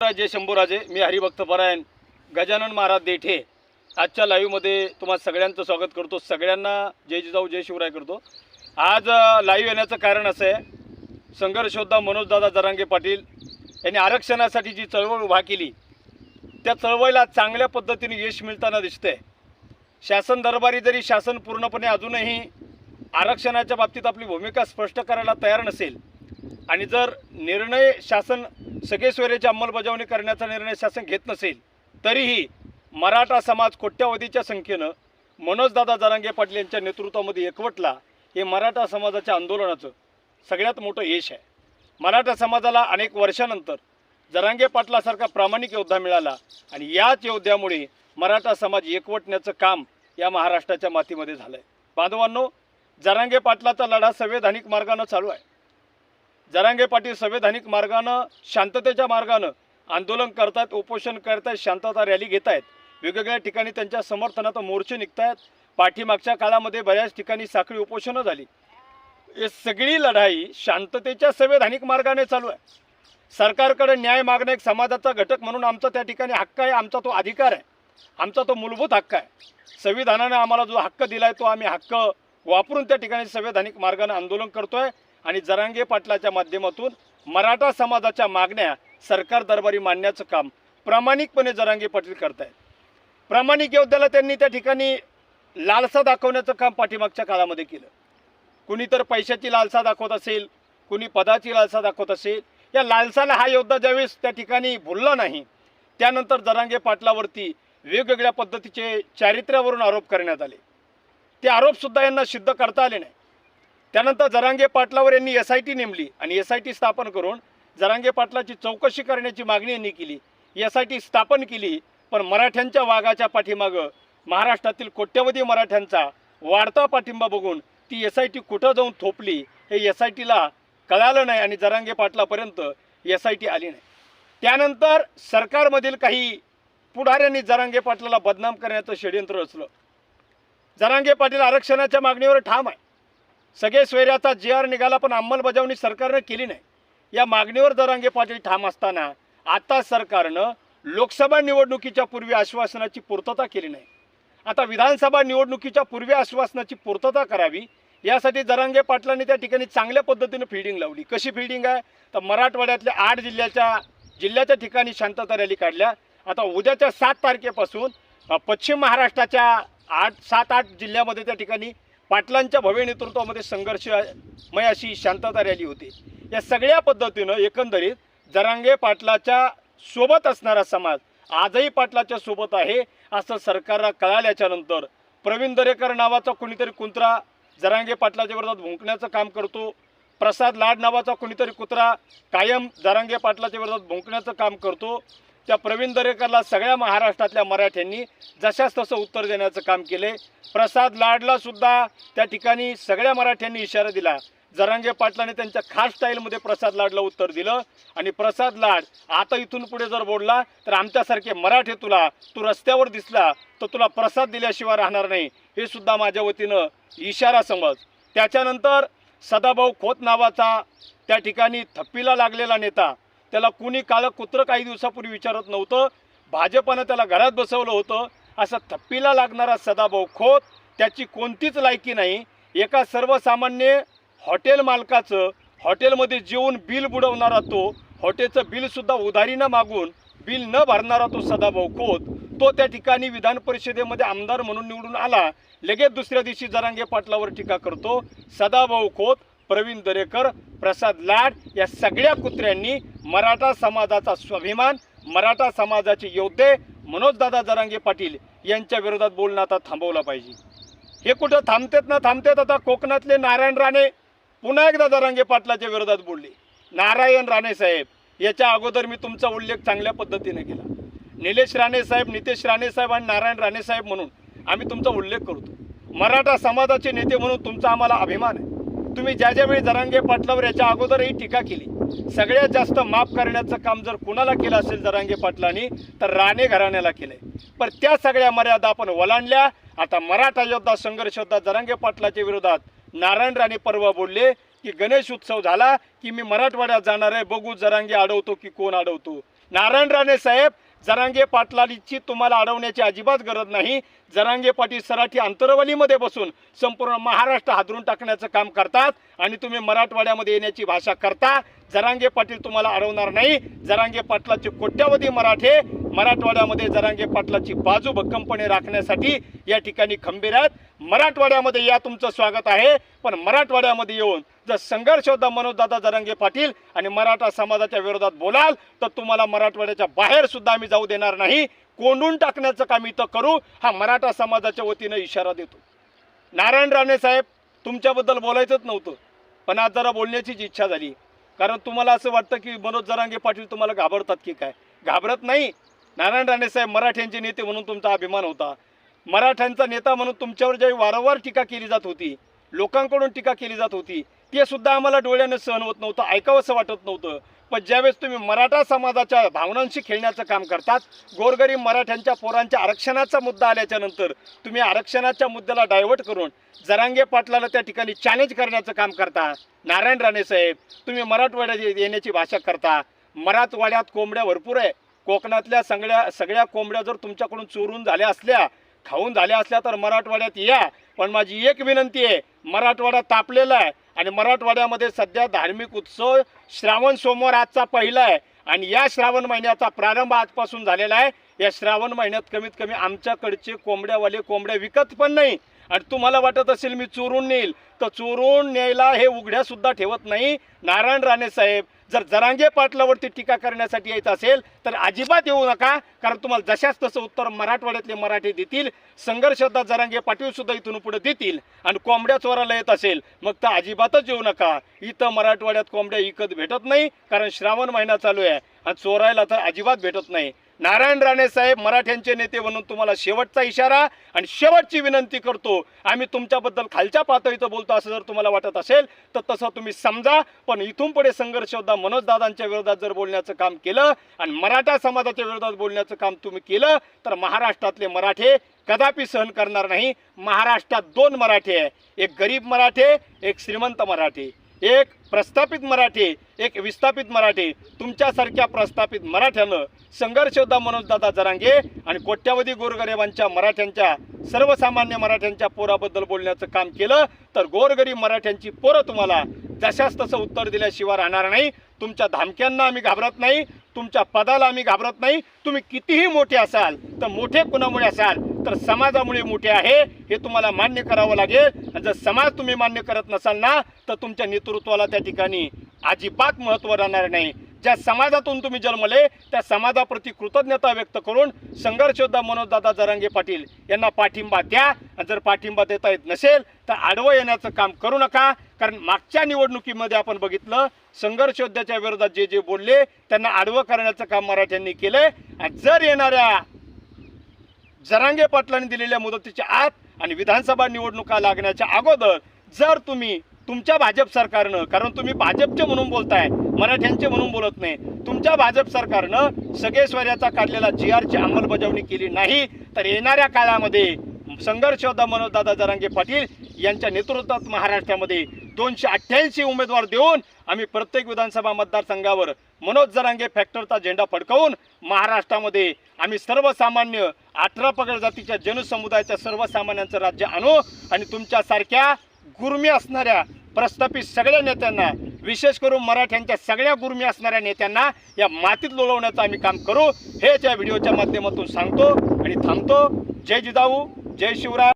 राजे शंभूराजे मी हरिभक्त परायण गजानन महाराज देठे. आजच्या लाईव्हमध्ये तुम्हाला सगळ्यांचं स्वागत करतो. सगळ्यांना जय जिजाऊ जय शिवराय करतो. आज लाईव्ह येण्याचं कारण असं आहे संघर्षोद्धा मनोजदादा जरांगे पाटील यांनी आरक्षणासाठी जी चळवळ उभा केली त्या चळवळीला चांगल्या पद्धतीने यश मिळताना दिसतंय. शासन दरबारी जरी शासन पूर्णपणे अजूनही आरक्षणाच्या बाबतीत आपली भूमिका स्पष्ट करायला तयार नसेल आणि जर निर्णय शासन सगळे सोयऱ्याची अंमलबजावणी करण्याचा निर्णय शासन घेत नसेल तरीही मराठा समाज कोट्यावधीच्या संख्येनं मनोजदादा जरांगे पाटील यांच्या नेतृत्वामध्ये एकवटला हे मराठा समाजाच्या आंदोलनाचं सगळ्यात मोठं यश आहे. मराठा समाजाला अनेक वर्षानंतर जरांगे पाटलासारखा प्रामाणिक योद्धा मिळाला आणि याच योद्ध्यामुळे मराठा समाज एकवटण्याचं काम या महाराष्ट्राच्या मातीमध्ये झालं आहे बांधवांनो जरांगे पाटलाचा लढा संवैधानिक मार्गानं चालू आहे. जरांगे पाटील संवैधानिक मार्गानं शांततेच्या मार्गानं आंदोलन करतायत उपोषण करतायत शांतता रॅली घेत आहेत वेगवेगळ्या ठिकाणी त्यांच्या समर्थनात मोर्चे निघत आहेत पाठीमागच्या काळामध्ये बऱ्याच ठिकाणी साखळी उपोषणं झाली. हे सगळी लढाई शांततेच्या संवैधानिक मार्गाने चालू आहे. सरकारकडे न्याय मागणं एक समाजाचा घटक म्हणून आमचा त्या ठिकाणी हक्क आहे आमचा तो अधिकार आहे. आमचा तो मूलभूत हक्क आहे. संविधानाने आम्हाला जो हक्क दिला आहे तो आम्ही हक्क वापरून त्या ठिकाणी संवैधानिक मार्गाने आंदोलन करतोय. आणि जरांगे पाटलाच्या माध्यमातून मराठा समाजाच्या मागण्या सरकार दरबारी मांडण्याचं काम प्रामाणिकपणे जरांगे पाटील करतायत. प्रामाणिक योद्ध्याला त्यांनी त्या ठिकाणी लालसा दाखवण्याचं काम पाठीमागच्या काळामध्ये केलं. कुणी तर पैशाची लालसा दाखवत असेल कुणी पदाची लालसा दाखवत असेल या लालसाला हा योद्धा ज्यावेळेस त्या ठिकाणी भुलला नाही त्यानंतर जरांगे पाटलावरती वेगवेगळ्या पद्धतीचे चारित्र्यावरून आरोप करण्यात आले. ते आरोपसुद्धा यांना सिद्ध करता आले नाही. त्यानंतर जरांगे पाटलावर यांनी एस आय टी नेमली आणि एस आय टी स्थापन करून जरांगे पाटलाची चौकशी करण्याची मागणी यांनी केली. एस आय टी स्थापन केली पण मराठ्यांच्या वाघाच्या पाठीमागं महाराष्ट्रातील कोट्यवधी मराठ्यांचा वाढता पाठिंबा बघून ती एस आय टी कुठं जाऊन थोपली हे एस आय टीला कळालं नाही आणि जरांगे पाटलापर्यंत एस आय टी आली नाही. त्यानंतर सरकारमधील काही पुढाऱ्यांनी जरांगे पाटलाला बदनाम करण्याचं षडयंत्र रचलं. जरांगे पाटील आरक्षणाच्या मागणीवर ठाम आहे. सगळे सोयऱ्याचा जे आर निघाला पण अंमलबजावणी सरकारनं केली नाही. या मागणीवर दरांगे पाटील ठाम असताना आता सरकारनं लोकसभा निवडणुकीच्या पूर्वी आश्वासनाची पूर्तता केली नाही. आता विधानसभा निवडणुकीच्या पूर्वी आश्वासनाची पूर्तता करावी यासाठी जरांगे पाटलांनी त्या ठिकाणी चांगल्या पद्धतीनं फिल्डिंग लावली. कशी फिल्डिंग आहे? तर मराठवाड्यातल्या आठ जिल्ह्याच्या जिल्ह्याच्या ठिकाणी शांतता रॅली काढल्या. आता उद्याच्या सात तारखेपासून पश्चिम महाराष्ट्राच्या आठ सात आठ जिल्ह्यामध्ये त्या ठिकाणी पाटलांच्या भव्य नेतृत्वामध्ये संघर्षमय अशी शांतता रॅली होती. या सगळ्या पद्धतीनं एकंदरीत जरांगे पाटलाच्या सोबत असणारा समाज आजही पाटलाच्या सोबत आहे असं सरकारला कळाल्याच्या नंतर प्रवीण दरेकर नावाचा कोणीतरी कुंत्रा जरांगे पाटलाच्या विरोधात भुंकण्याचं काम करतो. प्रसाद लाड नावाचा कोणीतरी कुत्रा कायम जरांगे पाटलाच्या विरोधात भुंकण्याचं काम करतो. त्या प्रवीण दरेकरला सगळ्या महाराष्ट्रातल्या मराठ्यांनी जशाच तसं उत्तर देण्याचं काम केले. प्रसाद लाडला सुद्धा त्या ठिकाणी सगळ्या मराठ्यांनी इशारा दिला. जरांगे पाटलाने त्यांच्या खास स्टाईलमध्ये प्रसाद लाडला उत्तर दिलं. आणि प्रसाद लाड आता इथून पुढे जर बोलला तर आमच्यासारखे मराठे तुला तू रस्त्यावर दिसला तर तुला प्रसाद दिल्याशिवाय राहणार नाही. हे सुद्धा माझ्या वतीनं इशारा समज. त्याच्यानंतर सदाभाऊ खोत नावाचा त्या ठिकाणी थप्पीला लागलेला नेता त्याला कुणी काळं कुत्रं काही दिवसापूर्वी विचारत नव्हतं. भाजपनं त्याला घरात बसवलं होतं. असं थप्पीला लागणारा सदाभाऊ खोत त्याची कोणतीच लायकी नाही. एका सर्वसामान्य हॉटेल मालकाचं हॉटेलमध्ये जेवून बिल बुडवणारा तो हॉटेलचं बिलसुद्धा उधारीनं मागून बिल न भरणारा तो सदाभाऊ खोत तो त्या ठिकाणी विधान परिषदेमध्ये आमदार म्हणून निवडून आला. लगेच दुसऱ्या दिवशी जरांगे पाटलावर टीका करतो. सदाभाऊ खोत प्रवीण दरेकर प्रसाद लाड या सगळ्या कुत्र्यांनी मराठा समाजाचा स्वाभिमान मराठा समाजाचे योद्धे मनोजदादा जरांगे पाटील यांच्या विरोधात बोलणं आता थांबवलं पाहिजे. हे कुठं थांबतेत ना थांबतेत आता कोकणातले नारायण राणे पुन्हा एकदा जरांगे पाटलाच्या विरोधात बोलले. नारायण राणे साहेब याच्या अगोदर मी तुमचा उल्लेख चांगल्या पद्धतीने केला. निलेश राणे साहेब नितेश राणे साहेब आणि नारायण राणे साहेब म्हणून आम्ही तुमचा उल्लेख करतो. मराठा समाजाचे नेते म्हणून तुमचा आम्हाला अभिमान आहे. तुम्ही ज्या ज्यावेळी जरांगे पाटलावर याच्या अगोदरही टीका केली सगळ्यात जास्त माफ करण्याचं काम जर कुणाला केलं असेल जरांगे पाटलांनी तर राणे घराण्याला केलंय. पण त्या सगळ्या मर्यादा आपण ओलांडल्या. आता मराठा योद्धा संघर्ष योद्धा जरांगे पाटलाच्या विरोधात नारायण राणे परवा बोलले की गणेश उत्सव झाला की मी मराठवाड्यात जाणार आहे बघू जरांगे अडवतो की कोण अडवतो. नारायण राणे साहेब जरांगे पाटलांची तुम्हाला अडवण्याची अजिबात गरज नाही. जरांगे पाटील सराठी अंतरवलीमध्ये बसून संपूर्ण महाराष्ट्र हादरून टाकण्याचं काम करतात आणि तुम्ही मराठवाड्यामध्ये येण्याची भाषा करता. जरांगे पाटील तुम्हाला अडवणार नाही. जरांगे पाटलाचे कोट्यावधी मराठे मराठवाड्यामध्ये जरांगे पाटलाची बाजू भक्कमपणे राखण्यासाठी या ठिकाणी खंबीर आहेत. मराठवाड्यामध्ये या तुमचं स्वागत आहे. पण मराठवाड्यामध्ये येऊन जर संघर्ष होता मनोजदादा जरांगे पाटील आणि मराठा समाजाच्या विरोधात बोलाल तर तुम्हाला मराठवाड्याच्या बाहेर सुद्धा आम्ही जाऊ देणार नाही. कोंडून टाकण्याचं काम इथं करू हा मराठा समाजाच्या वतीनं इशारा देतो. नारायण राणे साहेब तुमच्याबद्दल बोलायचंच नव्हतं पण आज जरा बोलण्याचीच इच्छा झाली. कारण तुम्हाला असं वाटतं की मनोज जरांगे पाटील तुम्हाला घाबरतात की काय? घाबरत नाही. नारायण राणे साहेब मराठ्यांचे नेते म्हणून तुमचा अभिमान होता. मराठ्यांचा नेता म्हणून तुमच्यावर ज्यावेळी वारंवार टीका केली जात होती लोकांकडून टीका केली जात होती ते सुद्धा आम्हाला डोळ्यानं सहन होत नव्हतं ऐकावंसं वाटत नव्हतं. पण ज्यावेळेस तुम्ही मराठा समाजाच्या भावनांशी खेळण्याचं काम करतात गोरगरीब मराठ्यांच्या पोरांच्या आरक्षणाचा मुद्दा आल्याच्यानंतर तुम्ही आरक्षणाच्या मुद्द्याला डायव्हर्ट करून जरांगे पाटलाला त्या ठिकाणी चॅलेंज करण्याचं काम करता. नारायण राणे साहेब तुम्ही मराठवाड्यात येण्याची भाषा करता. मराठवाड्यात कोंबड्या भरपूर आहे. कोकणातल्या सगळ्या सगळ्या कोंबड्या जर तुमच्याकडून चोरून झाल्या असल्या खाऊन झाल्या असल्या तर मराठवाड्यात या. पण माझी एक विनंती आहे मराठवाडा तापलेला आहे. आणि मराठवाड्यामध्ये सध्या धार्मिक उत्सव श्रावण सोमवार आजचा पहिला आहे. आणि या श्रावण महिन्याचा प्रारंभ आजपासून झालेला आहे. या श्रावण महिन्यात कमीत कमी आमच्याकडचे कोंबड्यावाले कोंबड्या विकत पण नाही. आणि तुम्हाला वाटत असेल मी चोरून नेईल. तर चोरून न्यायला हे उघड्यासुद्धा ठेवत नाही. नारायण राणे साहेब जर जरांगे पाटलावरती टीका करण्यासाठी येत असेल तर अजिबात येऊ नका. कारण तुम्हाला जशाच तसं उत्तर मराठवाड्यातले मराठी देतील. संघर्षदा जरांगे पाटील सुद्धा इथून पुढे देतील. आणि कोंबड्या चोराला येत असेल मग तर अजिबातच येऊ नका. इथं मराठवाड्यात कोंबड्या इकत भेटत नाही कारण श्रावण महिना चालू आहे. आणि चोरायला तर अजिबात भेटत नाही. नारायण राणे साहेब मराठ्यांचे नेते म्हणून तुम्हाला शेवटचा इशारा आणि शेवटची विनंती करतो. आम्ही तुमच्याबद्दल खालच्या पातळीचं बोलतो असं जर तुम्हाला वाटत असेल तर तसं तुम्ही समजा. पण इथून पुढे संघर्ष होता मनोजदादांच्या विरोधात जर बोलण्याचं काम केलं आणि मराठा समाजाच्या विरोधात बोलण्याचं काम तुम्ही केलं तर महाराष्ट्रातले मराठे कदापि सहन करणार नाही. महाराष्ट्रात दोन मराठे आहे. एक गरीब मराठे एक श्रीमंत मराठे. एक प्रस्थापित मराठी एक विस्थापित मराठी. तुमच्यासारख्या प्रस्थापित मराठ्यानं संघर्ष होता मनोजदादा जरांगे. आणि कोट्यावधी गोरगरिबांच्या मराठ्यांच्या सर्वसामान्य मराठ्यांच्या पोराबद्दल बोलण्याचं काम केलं. तर गोरगरीब मराठ्यांची पोरं तुम्हाला जशाच तसं उत्तर दिल्याशिवाय राहणार नाही. तुमच्या धमक्यांना आम्ही घाबरत नाही. तुमच्या पदाला आम्ही घाबरत नाही. तुम्ही कितीही मोठे असाल तर मोठे कुणामुळे असाल तर समाजामुळे मोठे आहे हे तुम्हाला मान्य करावं लागेल. आणि जर समाज तुम्ही मान्य करत नसाल ना तर तुमच्या नेतृत्वाला त्या ठिकाणी अजिबात महत्त्व राहणार नाही. ज्या समाजातून तुम्ही जन्मले त्या समाजाप्रती कृतज्ञता व्यक्त करून संघर्षयोद्धा मनोजदादा जरांगे पाटील यांना पाठिंबा द्या. आणि जर पाठिंबा देता येत नसेल तर आडवं येण्याचं काम करू नका. कारण मागच्या निवडणुकीमध्ये आपण बघितलं संघर्षयोद्ध्याच्या विरोधात जे जे बोलले त्यांना आडवं करण्याचं काम मराठ्यांनी केलंय. आणि जर येणाऱ्या जरांगे पाटलांनी दिलेल्या मुदतीच्या आत आणि विधानसभा निवडणुका लागण्याच्या अगोदर जर तुम्ही तुमच्या भाजप सरकारनं कारण तुम्ही भाजपचे म्हणून बोलताय मराठ्यांचे म्हणून बोलत नाही. तुमच्या भाजप सरकारनं सगळेश्वर्याचा काढलेला जी आरची अंमलबजावणी केली नाही तर येणाऱ्या काळामध्ये संघर्ष होता मनोजदादा जरांगे पाटील यांच्या नेतृत्वात महाराष्ट्रामध्ये दोनशे अठ्ठ्याऐंशी उमेदवार देऊन आम्ही प्रत्येक विधानसभा मतदारसंघावर मनोज जरांगे फॅक्टरचा झेंडा फडकवून महाराष्ट्रामध्ये आम्ही सर्वसामान्य अठरा पगड जातीच्या जनसमुदायाच्या सर्वसामान्यांचं राज्य आणू आणि तुमच्यासारख्या गुर्मी असणाऱ्या प्रस्थापित सगळ्या नेत्यांना विशेष करून मराठ्यांच्या सगळ्या गुर्मी असणाऱ्या नेत्यांना या मातीत लोळवण्याचं आम्ही काम करू हेच या व्हिडिओच्या माध्यमातून सांगतो आणि थांबतो. जय जिजाऊ जय शिवराय.